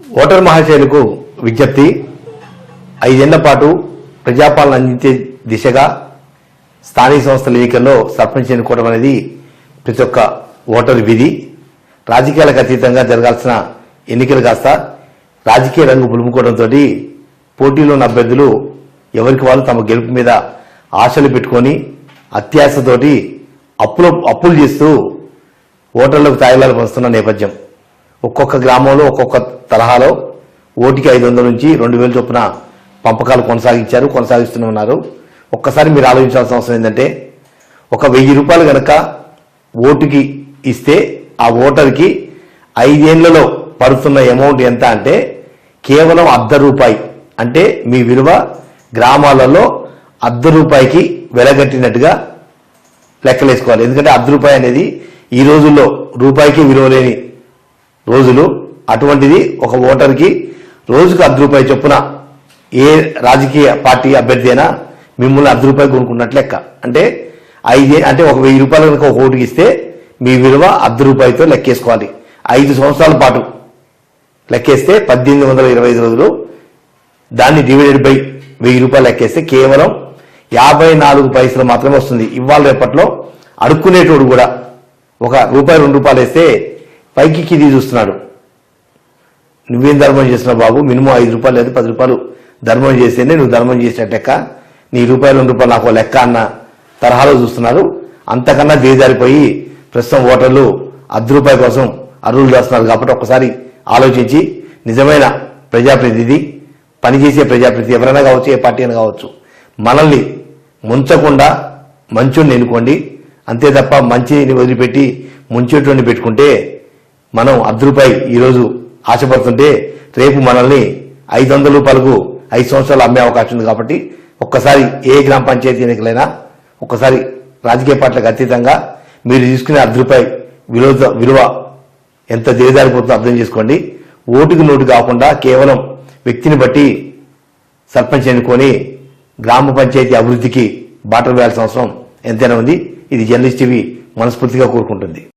Voter మహాశయులకు విజ్ఞప్తి. ఐదేళ్ళ పాటు ప్రజాపాలన అందించే దిశగా స్థానిక సంస్థల ఎన్నికల్లో సర్పంచ్ ఎన్నుకోవడం అనేది ప్రతి ఒక్క ఓటరు విధి. రాజకీయాలకు అతీతంగా జరగాల్సిన ఎన్నికలు కాస్త రాజకీయ రంగు పులుముకోవడంతో పోటీలో ఉన్న అభ్యర్థులు ఎవరికి వాళ్ళు తమ గెలుపు మీద ఆశలు పెట్టుకొని అత్యాశతోటి అప్పులు అప్పులు చేస్తూ ఓటర్లకు తాయిలాలు పంచుతున్న నేపథ్యం. ఒక్కొక్క గ్రామంలో ఒక్కొక్క తరహాలో ఓటికి ఐదు వందల నుంచి రెండు వేల చొప్పున పంపకాలు కొనసాగించారు కొనసాగిస్తూనే ఉన్నారు. ఒక్కసారి మీరు ఆలోచించాల్సిన అవసరం ఏంటంటే ఒక వెయ్యి రూపాయలు కనుక ఓటుకి ఇస్తే ఆ ఓటర్కి ఐదేళ్ళలో పడుతున్న అమౌంట్ ఎంత అంటే కేవలం అర్ధ రూపాయి. అంటే మీ విలువ గ్రామాలలో అర్ధ రూపాయికి వెలగట్టినట్టుగా లెక్కలేసుకోవాలి. ఎందుకంటే అర్ధ రూపాయి అనేది ఈ రోజుల్లో రూపాయికి విలువ లేని రోజులు అటువంటిది ఒక ఓటర్కి రోజుకు అర్ధ రూపాయి చొప్పున ఏ రాజకీయ పార్టీ అభ్యర్థి అయినా మిమ్మల్ని అర్ధ రూపాయి కొనుక్కున్నట్టు లెక్క. అంటే ఐదే అంటే ఒక వెయ్యి రూపాయలు కనుక ఒక ఓటుకి ఇస్తే మీ విలువ అర్ధ రూపాయితో లెక్కేసుకోవాలి. ఐదు సంవత్సరాల పాటు లెక్కేస్తే పద్దెనిమిది వందల ఇరవై ఐదు రోజులు దాన్ని డివైడెడ్ బై వెయ్యి రూపాయలు లెక్కేస్తే కేవలం యాభై నాలుగు పైసలు మాత్రమే వస్తుంది. ఇవాళ రేపట్లో అడుక్కునేటోడు కూడా ఒక రూపాయి రెండు రూపాయలు వేస్తే పైకి కింది చూస్తున్నాడు. నువ్వేం ధర్మం చేస్తున్నావు బాబు? మినిమం ఐదు రూపాయలు లేదా పది రూపాయలు ధర్మం చేస్తేనే నువ్వు ధర్మం చేసినట్టెక్క నీ రూపాయలు రెండు రూపాయలు నాకు లెక్క అన్న తరహాలో చూస్తున్నారు. అంతకన్నా దేదారిపోయి ప్రస్తుతం ఓటర్లు అర్ధ రూపాయి కోసం అర్హులు చేస్తున్నారు కాబట్టి ఒక్కసారి ఆలోచించి నిజమైన ప్రజాప్రతినిధి పనిచేసే ప్రజాప్రతినిధి ఎవరైనా కావచ్చు ఏ పార్టీ అయినా కావచ్చు మనల్ని ముంచకుండా మంచుని ఎన్నుకోండి. అంతే తప్ప మంచిని వదిలిపెట్టి ముంచేటువంటి పెట్టుకుంటే మనం అర్ధ ఈరోజు ఆశపడుతుంటే రేపు మనల్ని ఐదు వందల రూపాయలకు ఐదు సంవత్సరాలు అమ్మే అవకాశం ఉంది కాబట్టి ఒక్కసారి ఏ గ్రామ పంచాయతీ ఎన్నికలైనా ఒక్కసారి రాజకీయ పార్టీలకు అతీతంగా మీరు తీసుకునే అర్ధ విలువ విలువ ఎంత దిగజారిపోతుందో అర్థం చేసుకోండి. ఓటుకు నోటు కాకుండా కేవలం వ్యక్తిని బట్టి సర్పంచ్ ఎన్నుకొని గ్రామ పంచాయతీ అభివృద్ధికి బాటలు వేయాల్సిన అవసరం ఎంతైనా ఉంది. ఇది జర్నలిస్ట్ టీవీ మనస్ఫూర్తిగా కోరుకుంటుంది.